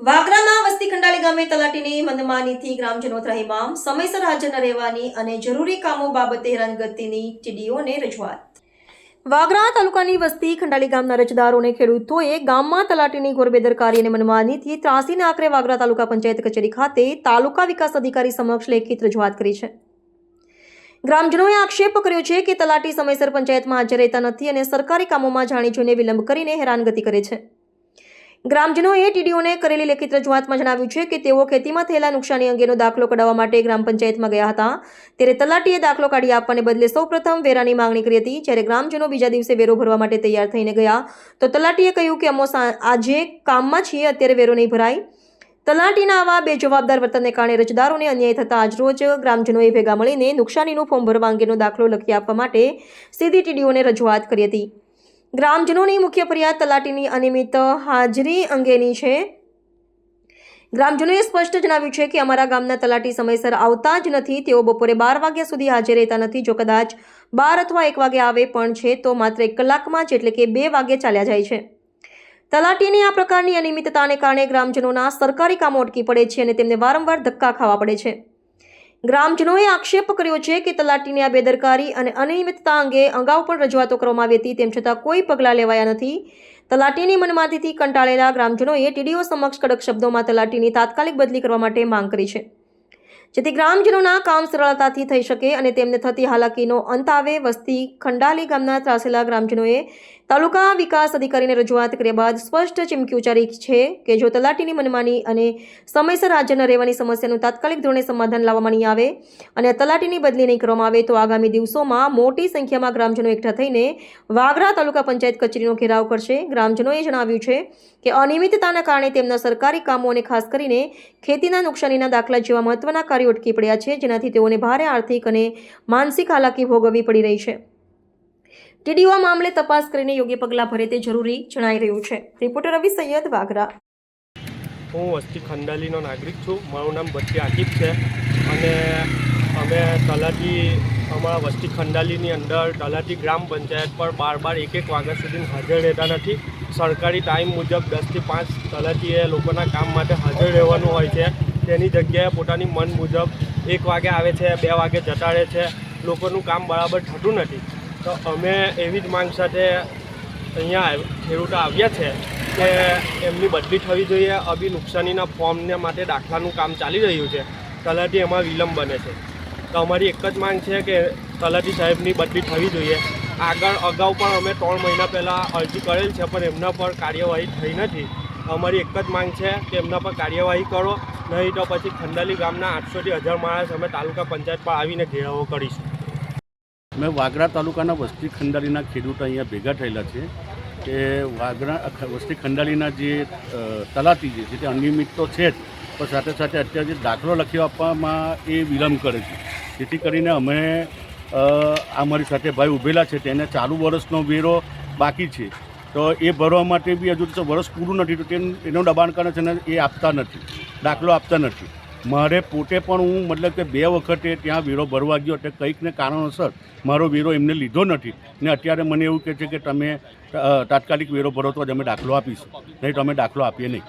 વાગરાના વસ્તી ખંડાલી ગામે તલાટીની મંદમાનીથી ગ્રામજનો ત્રહીમામ સમયસર હાજર ન રહેવાની અને જરૂરી કામો બાબતે હેરાનગતિની ટીડીઓને રજૂઆત. વાગરા તાલુકાની વસ્તી ખંડાલી ગામના રજદારોને ખેડૂતોએ ગામમાં તલાટીની ગોરબેદરકારી અને મનમાનીથી ત્રાસીને આકરે વાગરા તાલુકા પંચાયત કચેરી ખાતે તાલુકા વિકાસ અધિકારી સમક્ષ લેખિત રજૂઆત કરી છે. ગ્રામજનોએ આક્ષેપ કર્યો છે કે તલાટી સમયસર પંચાયતમાં હાજર રહેતા નથી અને સરકારી કામોમાં જાણી જોઈને વિલંબ કરીને હેરાનગતિ કરે છે. ગ્રામજનોએ ટીડીઓને કરેલી લેખિત રજૂઆતમાં જણાવ્યું છે કે તેઓ ખેતીમાં થયેલા નુકસાની અંગેનો દાખલો કઢાવવા માટે ગ્રામ પંચાયતમાં ગયા હતા. ત્યારે તલાટીએ દાખલો કાઢી આપવાને બદલે સૌપ્રથમ વેરાની માંગણી કરી હતી. જ્યારે ગ્રામજનો બીજા દિવસે વેરો ભરવા માટે તૈયાર થઈને ગયા, તો તલાટીએ કહ્યું કે અમો આજે કામમાં છીએ, અત્યારે વેરો નહીં ભરાય. તલાટીના આવા બે જવાબદાર વર્તનને કારણે રજદારોને અન્યાય થતાં આજરોજ ગ્રામજનોએ ભેગા મળીને નુકસાનીનું ફોર્મ ભરવા અંગેનો દાખલો લખી આપવા માટે સીધી ટીડીઓને રજૂઆત કરી હતી. ગ્રામજનોની મુખ્ય ફરિયાદ તલાટીની અનિયમિત હાજરી અંગેની છે. ગ્રામજનોએ સ્પષ્ટ જણાવ્યું છે કે અમારા ગામના તલાટી સમયસર આવતા જ નથી, તેઓ બપોરે બાર વાગ્યા સુધી હાજર રહેતા નથી, જો કદાચ બાર અથવા એક વાગે આવે પણ છે, તો માત્ર એક કલાકમાં જ એટલે કે બે વાગે ચાલ્યા જાય છે. તલાટીની આ પ્રકારની અનિયમિતતાને કારણે ગ્રામજનોના સરકારી કામો અટકી પડે છે અને તેમને વારંવાર ધક્કા ખાવા પડે છે. ગ્રામજનોએ આક્ષેપ કર્યો છે કે તલાટીની આ બેદરકારી અને અનિયમિતતા અંગે અગાઉ પણ રજૂઆતો કરવામાં આવી હતી, તેમ છતાં કોઈ પગલાં લેવાયા નથી. તલાટીની મનમાતીથી કંટાળેલા ગ્રામજનોએ ટીડીઓ સમક્ષ કડક શબ્દોમાં તલાટીની તાત્કાલિક બદલી કરવા માટે માંગ કરી છે. જેથી ગ્રામજનોના કામ સરળતાથી થઈ શકે અને તેમને થતી હાલાકીનો અંત આવે, વસ્તી ખંડાલી ગામના ત્રાસેલા ગ્રામજનોએ તાલુકા વિકાસ અધિકારીને રજૂઆત કર્યા બાદ સ્પષ્ટ ચીમકી ઉચ્ચારી છે કે જો તલાટીની મનમાની અને સમયસર હાજર ન રહેવાની સમસ્યાનું તાત્કાલિક ધોરણે સમાધાન લાવવામાં નહીં આવે અને તલાટીની બદલી નહીં કરવામાં આવે તો આગામી દિવસોમાં મોટી સંખ્યામાં ગ્રામજનો એકઠા થઈને વાગરા તાલુકા પંચાયત કચેરીનો ઘેરાવ કરશે. ગ્રામજનોએ જણાવ્યું છે કે અનિયમિતતાના કારણે તેમના સરકારી કામો અને ખાસ કરીને ખેતીના નુકસાનીના દાખલા જેવા મહત્વના કાર્યો અટકી પડ્યા છે, જેનાથી તેઓને ભારે આર્થિક અને માનસિક હાલાકી ભોગવવી પડી રહી છે. ટીડીઓ આ મામલે તપાસ કરીને યોગ્ય પગલાં ભરે તે જરૂરી જણાઈ રહ્યું છે. રિપોર્ટર રવિ સૈયદ વાગરા. હું વસ્તી ખંડાલીનો નાગરિક છું. મારું નામ બચ્ચી આકિબ છે. અને અમે તલાટી, અમારા વસ્તી ખંડાલીની અંદર તલાટી ગ્રામ પંચાયત પર બાર બાર એક એક વાગ્યા સુધી હાજર રહેતા નથી. સરકારી ટાઈમ મુજબ દસથી પાંચ તલાટીએ લોકોના કામ માટે હાજર રહેવાનું હોય છે. તેની જગ્યાએ પોતાની મન મુજબ એક વાગે આવે છે, બે વાગે જતા રહે છે. લોકોનું કામ બરાબર થતું નથી. તો અમે એવી જ માંગ સાથે અહીંયા ખેડૂતો આવ્યા છે કે એમની બદલી થવી જોઈએ અભી નુકસાનીના ફોર્મને માટે દાખલાનું કામ ચાલી રહ્યું છે. તલાટી એમાં વિલંબ બને છે. તો અમારી એક જ માંગ છે કે તલાટી સાહેબની બદલી થવી જોઈએ. આગળ અગાઉ પણ અમે ત્રણ મહિના પહેલાં અરજી કરેલ છે, પણ એમના પર કાર્યવાહી થઈ નથી. અમારી એક જ માંગ છે કે એમના પર કાર્યવાહી કરો. નહીં તો પછી ખંડાલી ગામના આઠસોથી હજાર માણસ અમે તાલુકા પંચાયત પર આવીને ઘેરાવો કરીશું. મેં વાગરા તાલુકાના વસ્તી ખંડાળીના ખેડૂતો અહીંયા ભેગા થયેલા છે કે વાગરા વસ્તી ખંડાળીના જે તલાટી છે, જે તે અનિયમિત તો છે જ, પણ સાથે સાથે અત્યારે જે દાખલો લખી આપવામાં એ વિલંબ કરે છે. જેથી કરીને અમે અમારી સાથે ભાઈ ઊભેલા છે, તેને ચાલુ વર્ષનો વેરો બાકી છે. તો એ ભરવા માટે બી હજુ વર્ષ પૂરું નથી, તો તેમ એનું દબાણ કરે છે ને એ આપતા નથી, દાખલો આપતા નથી. મારે પોતે પણ હું મતલબ કે બે વખતે ત્યાં વેરો ભરવા ગયો એટલે કંઈક ને કારણોસર મારો વેરો એમને લીધો નથી. ને અત્યારે મને એવું કહે છે કે તમે તાત્કાલિક વેરો ભરો તો જ અમે દાખલો આપીશું. નહીં તો અમે દાખલો આપીએ નહીં.